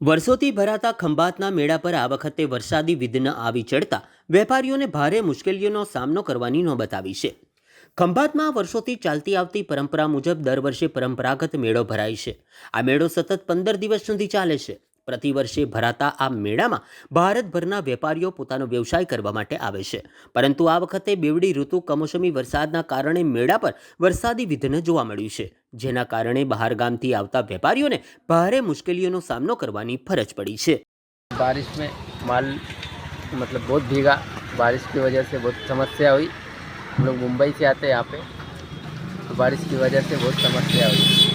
વર્ષોથી ભરાતા ખંભાતના મેળા પર આ વખતે વરસાદી વિઘ્ન આવી ચડતા વેપારીઓને ભારે મુશ્કેલીઓનો સામનો કરવાની નોબત આવી છે. ખંભાતમાં વર્ષોથી ચાલતી આવતી પરંપરા મુજબ દર વર્ષે પરંપરાગત મેળો ભરાય છે. આ મેળો સતત પંદર દિવસ સુધી ચાલે છે. પ્રતિ વર્ષે ભરાતા આ મેળામાં ભારતભરના વેપારીઓ પોતાનો વ્યવસાય કરવા માટે આવે છે. પરંતુ આ વખતે બેવડી ઋતુ કમોસમી વરસાદના કારણે મેળા પર વરસાદી વિઘ્ન જોવા મળ્યું છે. જેના કારણે બહારગામથી આવતા વેપારીઓને ભારે મુશ્કેલીઓનો સામનો કરવાની ફરજ પડી છે बारिश में माल मतलब बहुत भीगा बारिश की वजह से बहुत समस्या हुई हम लोग मुंबई से आते हैं यहाँ पे तो बारिश की वजह से बहुत समस्या हुई